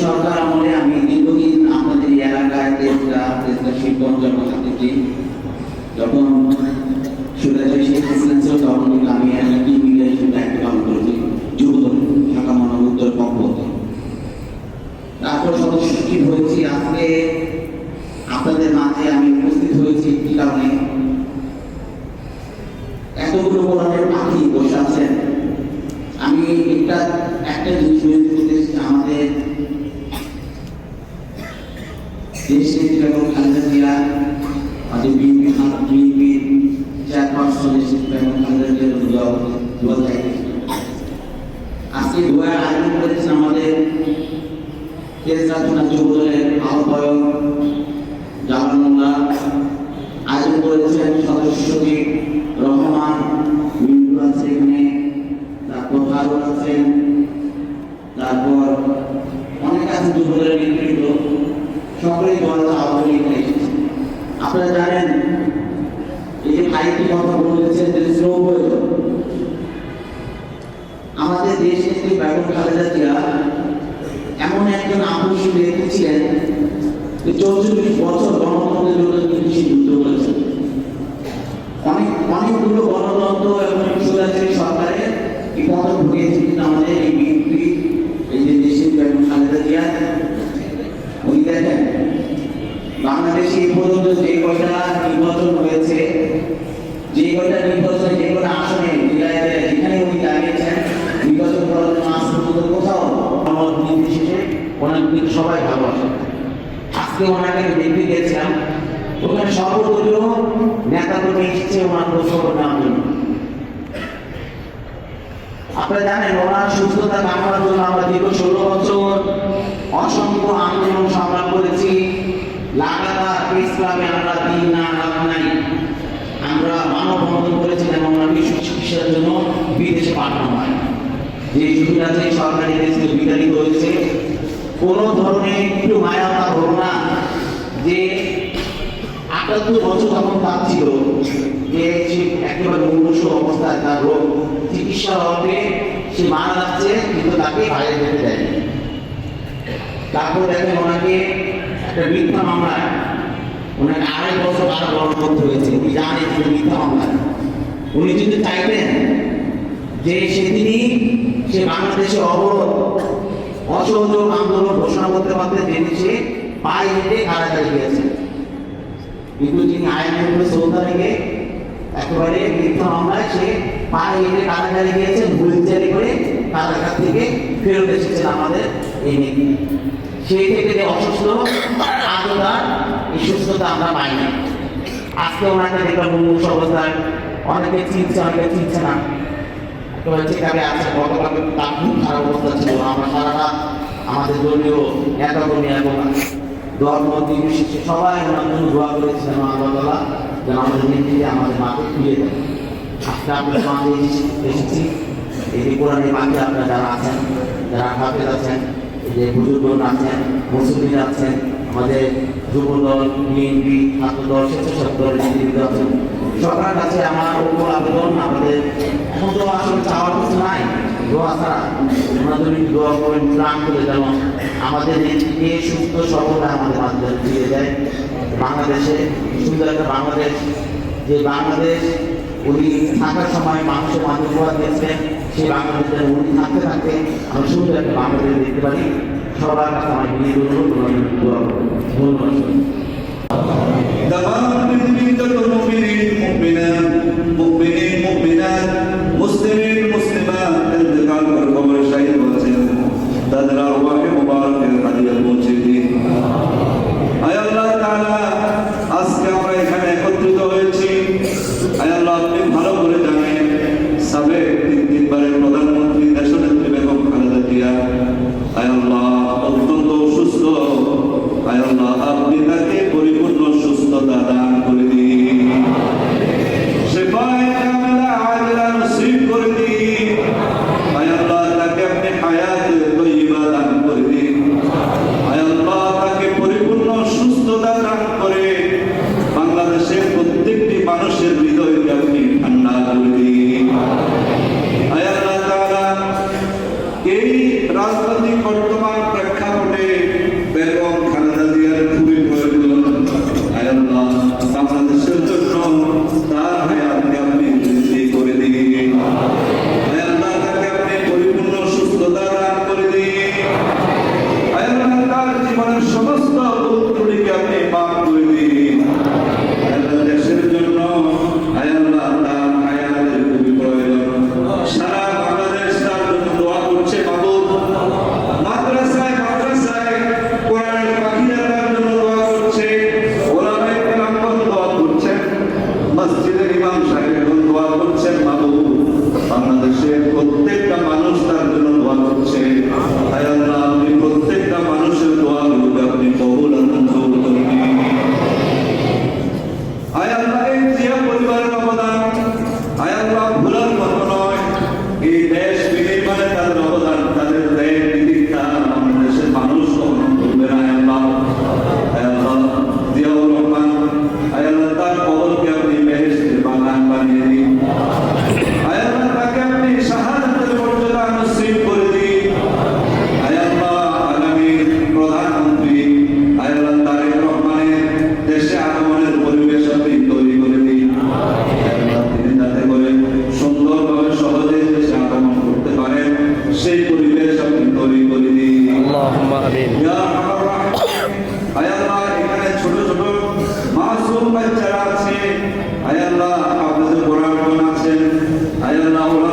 সরকার আমলে আমি আমি সদস্য হয়েছি আজকে আপনাদের মাঝে আমি উপস্থিত হয়েছি, কি কারণে? এতগুলো কোরআনের পাখি বসে আছেন আমি একটা একটা জিনিস করতে আমাদের দেশে যেরকম Khaleda Zia BNP BNP chairperson Khaleda আজকে আয়োজন করেছেন আমাদের আহ্বায়ক জামানুল্লাহ আয়োজন করেছেন সদস্য আপনারা জানেন, এই যে ভাইটি কথা বলেছেন যে স্লো প্রয়োজন। আমাদের দেশ নেত্রী বেগম খালেদা জিয়া এমন একজন আপসী ব্যক্তি ছিলেন, যে চৌচল্লিশ বছর গণতন্ত্রের জন্য তিনি যুদ্ধ করেছেন। অনেক, অনেকগুলো গণতন্ত্র এবং স্বৈরাচারী সরকারের এই পতন ঘটিয়েছে কিন্তু আমাদের এই বিএনপি, এই যে দেশের বেগম খালেদা জিয়া উনি দেখেন এই পর্যন্ত যে কয়টা নির্বাচন হয়েছে, যে কয়টা নির্বাচনে যে কয়টা আসনে যেখানে উনি দাঁড়িয়েছেন, নির্বাচন করার জন্য আজ পর্যন্ত কোথাও আমার নির্বিশেষে ওনাকে কিন্তু সবাই ভালোবাসে আজকে ওনাকে দেখতে গিয়েছিলাম ওখানে সর্বদলীয় নেতা কর্মী এসেছে ওনার খোঁজখবর নেওয়ার জন্য আপনারা জানেন, ওনার সুস্থতা কামনার জন্য আমরা দীর্ঘ ষোলো বছর অসংখ্য লাগাতার প্রেস আমরা দিন না রাত নাই। আমরা মানব বন্ধন করেছি এবং বিশ্ব চিকিৎসার জন্য বিদেশে পাঠানো হয়। যে সুবিধা যে সরকারি দেশ থেকে বিতাড়িত হয়েছে, কোনো ধরনের একটু মায়া তার হলো না যে আটাত্তর বছর যখন তার ছিল যে সে একেবারে মুমূর্ষ অবস্থায় তার রোগ চিকিৎসা হবে সে মারা যাচ্ছে, কিন্তু তাকে বাইরে যেতে দেয়নি। তারপর দেখেন ওনাকে একটা মিথ্যা মামলায় ওনাকে আড়াই বছর কারাবরণ করতে হয়েছে। উনি জানেন যে মিথ্যা মামলা উনি যদি চাইতেন যে সেদিনই সে বাংলাদেশে অবরোধ, অসহযোগ আন্দোলন ঘোষণা করতে পারতেন যেদিন সে পায়ে হেঁটে কারাগারে গিয়েছেন কিন্তু তিনি আইন সৌদা রেখে একেবারে মিথ্যা মামলায় সে পায়ে হেঁটে কারাগারে গিয়েছেন হুইলচেয়ারে করে কারাগার থেকে ফেরত এসেছেন আমাদের এই নেত্রী। সেই থেকে যে অসুস্থ, আজও তার এই সুস্থতা আমরা পাই না আজকে ওনাকে দেখলাম মুমূর্ষ অবস্থায় অনেকে চিনছে অনেকে চিনছে না। একেবারে আছে গতকাল তার খুব খারাপ অবস্থা ছিল। আমরা আমাদের দলীয় নেতাকর্মী এবং নির্বিশেষে সবাই ওনার জন্য দোয়া করেছিলেন আল্লাহ যেন আমাদের নেত্রীকে আমাদের মাকে মাঝে এসেছি। এই কোরআনের মাঝে আপনারা যারা আছেন, যারা হাফেজ আছেন যে বুজুর্গ আছেন মুসলিম আছেন, আমাদের যুব দল বিএনপি ছাত্র দল স্বেচ্ছাসেবক নেতৃত্ব আছেন কাছে আমার উপর আবেদন, আমাদের এখন তো আসলে চাওয়ার কিছু নাই, দোয়া ছাড়া। যদি দোয়া করেন প্রাণ করে আমাদের সুস্থ সবলতা আমাদের মাধ্যমে বাংলাদেশে, সুন্দর একটা বাংলাদেশ। যে বাংলাদেশ উনি থাকার সময় মানুষের উপহার দিয়েছেন সেই বাংলাদেশের উন্নতি থাকতে থাকতে আমি সুন্দর একটা বাংলাদেশ দেখতে পারি। সবার কাছে আমার বিয়ে অনুরোধ ধন্যবাদ। دعاء المؤمنين المؤمنين مؤمنات con. Fernando Raul.